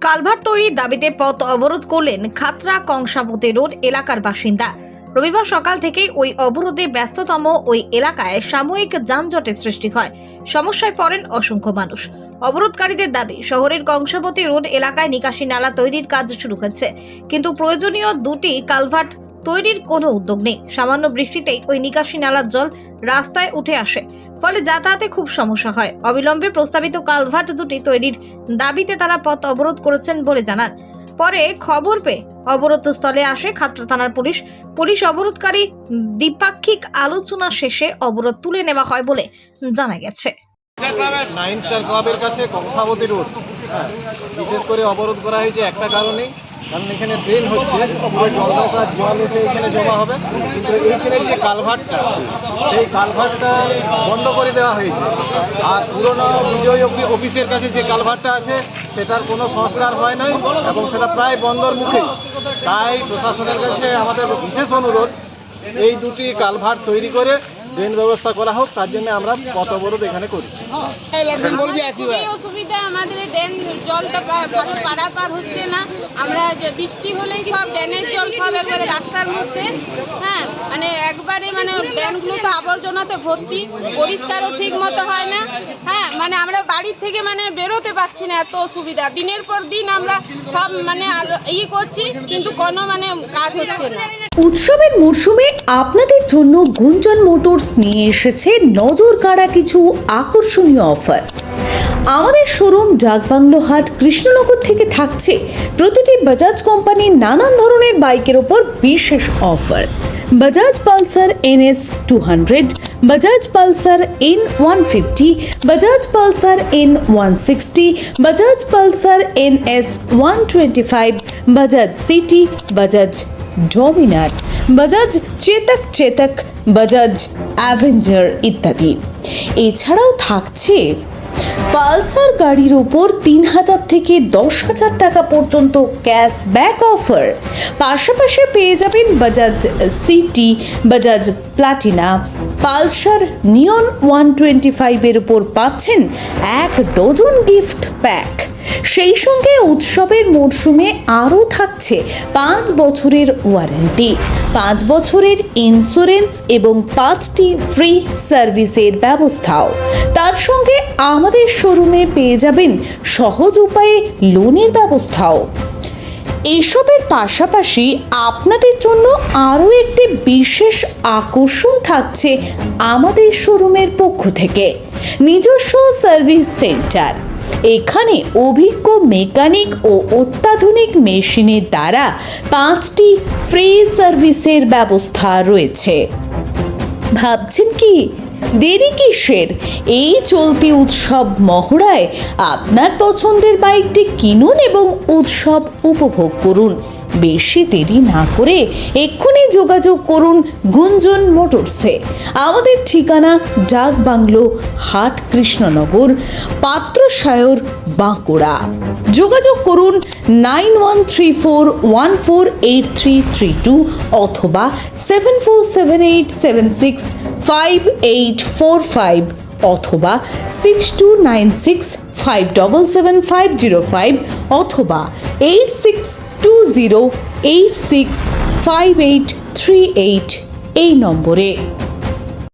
Culvert তৈরির দাবিতে পথ অবরোধ করলেন খাতরা কংসাবতী রোড এলাকার বাসিন্দা। রবিবার সকাল থেকে ওই অবরোধে ব্যস্ততম ওই এলাকায় সাময়িক যানজটের সৃষ্টি হয়। সমস্যায় পড়েন অসংখ্য মানুষ। অবরোধকারীদের দাবি, শহরের কংসাবতী রোড এলাকায় নিকাশি নালা তৈরির কাজ শুরু হয়েছে। কিন্তু প্রয়োজনীয় দুটি কালভার্ট তৈরির কোনো উদ্যোগ নেই। সামান্য বৃষ্টিতেই ওই নিকাশি নালার জল রাস্তায় উঠে আসে। ফলে যাতায়াতে খুব সমস্যা হয়। অবিলম্বে প্রস্তাবিত কালভার্ট দুটি তৈরির দাবিতে তারা পথ অবরোধ করেছেন বলে জানান। পরে খবর পেয়ে অবরোধ স্থলে আসে খাতড়া থানার পুলিশ। পুলিশ অবরোধকারী দ্বিপাক্ষিক আলোচনা শেষে অবরোধ তুলে নেওয়া হয় বলে জানা গেছে। নাইন স্টার ক্লাবের কাছে কংসাবতী রোড। হ্যাঁ বিশেষ করে অবরোধ করা হয়েছে একটা কারণেই। কারণ এখানে ড্রেন হচ্ছে জল এসে এখানে জমা হবে। কিন্তু এইখানে যে কালভার্টটা সেই কালভার্টটা বন্ধ করে দেওয়া হয়েছে। আর পুরনো বিজয় অফি- অফিসের কাছে যে কালভার্টটা আছে, সেটার কোনো সংস্কার হয় নাই এবং সেটা প্রায় বন্ধর মুখে তাই প্রশাসনের কাছে আমাদের বিশেষ অনুরোধ এই দুটি কালভার্ট তৈরি করে ড্রেন ব্যবস্থা করা হোক, তার জন্য আমরা কত অবরোধ এখানে করছি। অসুবিধা আমাদের ড্রেন জলটা ভালো পারাপার হচ্ছে না। আমরা বৃষ্টি হলেই সব ড্রেনের জল সব একবারে রাস্তার মধ্যে একবারে মানে ড্রেনগুলো তো আবর্জনাতে ভর্তি, পরিষ্কারও ঠিক মতো হয় না। হ্যাঁ মানে আমরা বাড়ির থেকে মানে বেরোতে পারছি না এত অসুবিধা। দিনের পর দিন আমরা সব মানে ইয়ে করছি, কিন্তু কোনো মানে কাজ হচ্ছে না। উৎসবের মরশুমে আপনাদের জন্য গুঞ্জন মোটরস নিয়ে এসেছে নজর কাড়া কিছু আকর্ষণীয় অফার। আমাদের শোরুম ডাকবাংলো হাট কৃষ্ণনগর থেকে থাকছে প্রতিটি বাজাজ কোম্পানির নানান ধরনের বাইকের ওপর বিশেষ offer. Bajaj Pulsar NS two hundred Bajaj Pulsar N one fifty Bajaj Pulsar N one sixty Bajaj Pulsar N S one twenty five Bajaj CT Bajaj Dominar Bajaj Chetak Chetak Bajaj Avenger ইত্যাদি। এছাড়াও থাকছে Pulsar গাড়ির ওপর তিন হাজার থেকে দশ হাজার টাকা পর্যন্ত ক্যাশব্যাক অফার পাশাপাশি পেয়ে যাবেন Bajaj CT Bajaj Platina Pulsar Neon one twenty ফাইভের উপর পাচ্ছেন এক ডজন গিফট প্যাক সেই সঙ্গে উৎসবের মরশুমে আরও থাকছে পাঁচ বছরের ওয়ারেন্টি পাঁচ বছরের ইন্স্যুরেন্স এবং পাঁচটি ফ্রি সার্ভিসের ব্যবস্থাও। তার সঙ্গে আমাদের শোরুমে পেয়ে যাবেন সহজ উপায়ে লোনের ব্যবস্থাও। এসবের পাশাপাশি আপনাদের জন্য আরও একটি বিশেষ আকর্ষণ থাকছে আমাদের শোরুমের পক্ষ থেকে। নিজস্ব সার্ভিস সেন্টার এখানে অভিজ্ঞ মেকানিক ও অত্যাধুনিক মেশিনের দ্বারা পাঁচটি ফ্রি সার্ভিসের ব্যবস্থা রয়েছে। ভাবছেন কি? দেরি কিসের? এই চলতি উৎসব মহড়ায় আপনার পছন্দের বাইকটি কিনুন এবং উৎসব উপভোগ করুন। বেশি দেরি না করে এক্ষুনি যোগাযোগ করুন গুঞ্জন মোটরসে আমাদের ঠিকানা ডাক বাংলো, হাট কৃষ্ণনগর পাত্রসায়র বাঁকুড়া। যোগাযোগ করুন nine one three four one four eight three three two অথবা seven four seven eight seven six five eight four five অথবা six two nine six five double seven five zero five অথবা eight six two zero eight six five eight three eight এই নম্বরে।